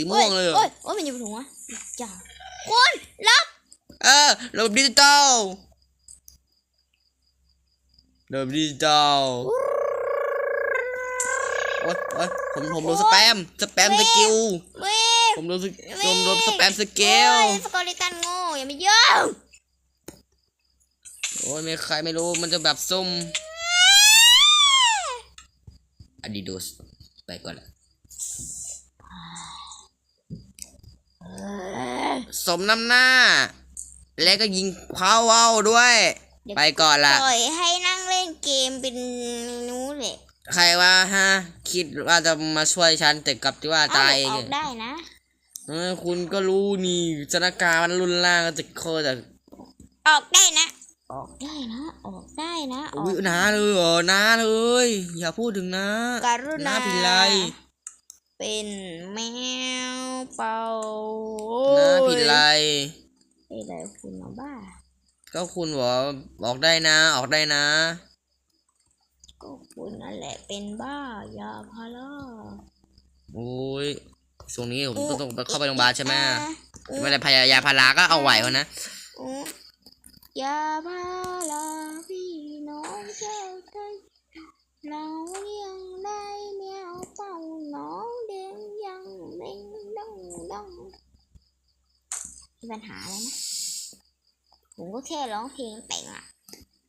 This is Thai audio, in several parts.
สีม่วงเลยเหรอโอ้ยโอ้ยมันอยู่บนหัวจ้าคุณรับเออระบบดิจิตอลระบบดิจิตอลโอ๊ยโอ๊ยผมผมโดนสแปมสแปมสกิลเว้ยผมโดนสผมโดนสแปมสกิลโอ้ยสกอริตันโง่อย่ามายุ่งโอ้ยไม่ใครไม่รู้มันจะแบบซุ่มอดีโดสไปก่อนละ สมน้ำหน้า แล้วก็ยิงพาวเว้าด้วยไปก่อนละปล่อยให้นั่งเล่นเกมเป็นนู้นเลยใครว่าฮะ คิดว่าจะมาช่วยฉันแต่กลับที่ว่าตายเองออกได้นะเออคุณก็รู้นี่สถานการณ์มันรุนแรงจะโคตรออกได้นะ ออกได้นะ ออกได้นะอออุ้ยกนาเลยเหรอนาเลย อย่าพูดถึงนะการุณาน้าพิไลเป็นแมวเป่า นาพิไลไอ้ไรคุณมาบ้า ก็คุณบอกออกได้นะ ออกได้นะ ก็คุณนั่นแหละเป็นบ้ายาพาราโอ้ยช่วงนี้ผมต้องต้องเข้าไปโรงพยาบาลใช่ไหมอืมไม่ได้พยายาพาราก็เอาไหวเขานะอืมยาพาราพี่น้องเจ้าใจเรายังได้แมวเป่าน้องเด้งยังเด้งดังดัง มีปัญหาอะไรนะผมก็แค่ร้องเพลงแต่งอะ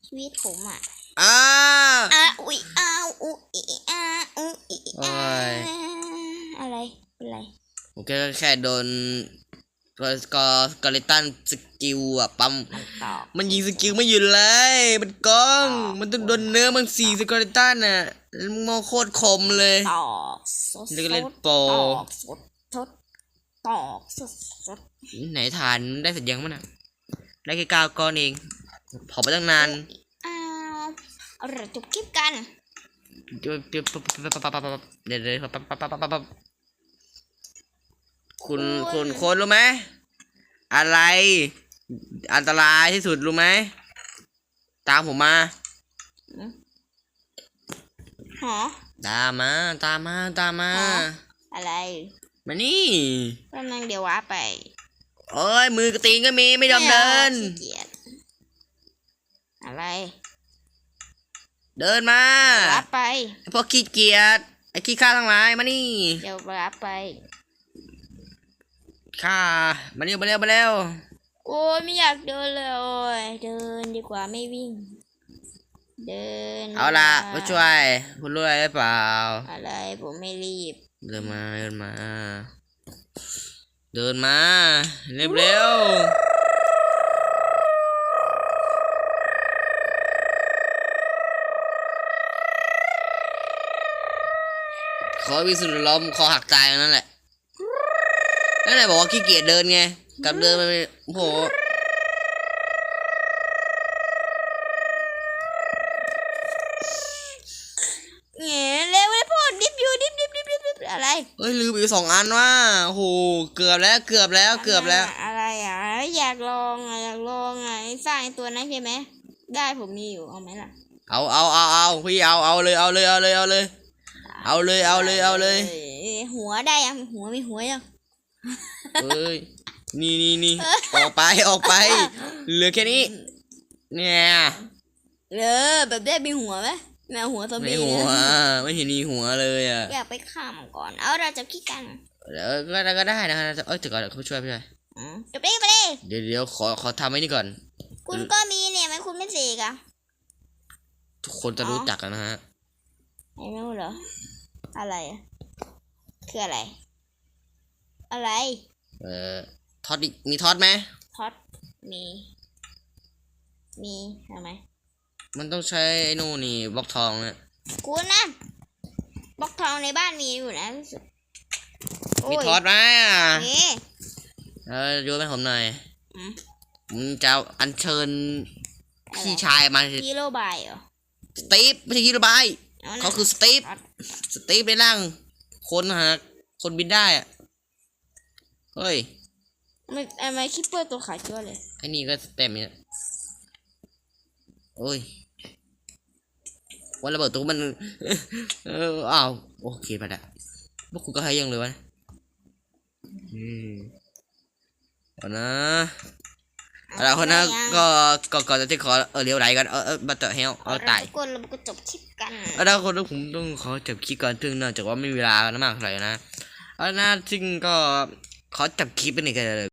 ชีวิตผมอะอ้าอาอุ้ยอ้าวอุ้ยอาอุ้ยโอ้อายอะไรเป็นไรผมแค่แค่โดนกอกอริตันสกิลอะปั๊มมันตอบมันยิงสกิลไม่หยุดเลยมันกล้องอ๋อมันต้องโดนเนื้อมันสี่สกอริตันน่ะแล้วมันมองโคตรคมเลยตอกสดเรียกเล่นสดโปรตอกสดสด ตอกสดสดไหนทานได้เสร็จยังมั้งน่ะได้แค่เก้าก้อนเองเผาไปตั้งนานอ้าวเอาเราจบคลิปกัน เดี๋ยวเดี๋ยวเดี๋ยวเดี๋ยวปั๊บปั๊บปั๊บปั๊บปั๊บปั๊บคุณคุณคนรู้ไหมอะไร อันตรายที่สุดรู้ไหมตามผมมา หอตามมา ตามมา ตามมาฮะอะไร มานี่กำลังเดี๋ยวว้าไปโอ้ยมือกระตีนก็มีไม่ยอมเดิน ขี้เกียจอะไรเดินมาเดี๋ยวว้าไป ไอ้พวกขี้เกียจไอ้ขี้ข้าทั้งหลายมานี่เดี๋ยวว้าไป ข้ามาเร็วมาเร็วมาเร็ว โอ้ยไม่อยากเดินเลยโอ้ยเดินดีกว่าไม่วิ่ง เดินเอาละดีกมาว่าช่วย คุณรู้อะไรหรือเปล่า อะไรผมไม่รีบ เดินมาเดินมา เดินมา เร็วเร็วขอวิสุทธิ์ล้มคอหักตายอย่างนั้นแหละนั่นแหละบอกว่าขี้เกียจเดินไงกลับเดินไปโอ้โห เฮ้ยลืมอีกสองอันว่าโอ้โหเกือบแล้วเกือบแล้วเกือบแล้ว อะไรอะอยากลองอะอยากลองอะไอ้สร้างไอ้ตัวนั้นใช่ไหมได้ผมมีอยู่เอาไหมล่ะ เอาเอาเอาเอาพี่เอาเอาเลยเอาเลยเอาเลยเอาเลย เอาเลยเอาเลยเอาเลยอ้หัวได้ยังหัวมีหัวยังเอ้ยนี่นี่นี่ออกไปออกไป เหลือแค่นี้ เนี่ยเออแบบได้มีหัวไหม แมวหัวซอมไม่บี้หัวเนี่ยไม่เห็นมีหัวเลยอะอยากไปฆ่ามันก่อน เอาเราจะคิดกันเออก็ได้ก็ได้นะครับเอ้ยแต่ก่อนเขาช่วยพี่หน่อยอืมจบได้ไปเลย เดี๋ยวเดี๋ยวขอขอทำไอ้นี่ก่อน คุณก็มีเนี่ยไหมคุณไม่เสกอะทุกคนจะรู้จักกันนะฮะ ไม่รู้เหรอ อะไรอะคืออะไร อะไรเอ่อทอดอีกมีทอดไหม พอดมี มีทำไม มันต้องใช้ไอ้นู่นนี่บล็อกทองเนี่ยคุณนะบล็อกทองในบ้านมีอยู่นะรู้สึกโมีทอดไหมอะนี่เออโยนให้ผมหน่อยอืมผมจะเอาอัญเชิญพี่ชายมาฮีโร่บายเหรอสตีฟไม่ใช่ฮีโร่บายเอานะเขาคือสตีฟทอดสตีฟในร่างคนหาคนบินได้อะเฮ้ยทำไมทำไมคิปเปอร์ตัวขาดจ้วเลยไอ้นี่ก็เต็มเนี่ย โอ้ยวันระเบิดตัวมัน เอออ้าวโอเคไปละพวกคุณก็ให้ยังเลยวะอืมเอานะเอาละคนนะก็ก็ก่อนจะขอเออเลี้ยวไหลกันเออเออบัตเตอร์เฮลเอาตายทุกคนเราก็จบคลิปกันเอาละคนนะผมต้องขอจับคลิปก่อนซึ่งเนื่องจากว่าไม่มีเวลามากเท่าไหร่นะเอาละนะซึ่งก็ขอจับคลิปไปหนึ่งกันเลย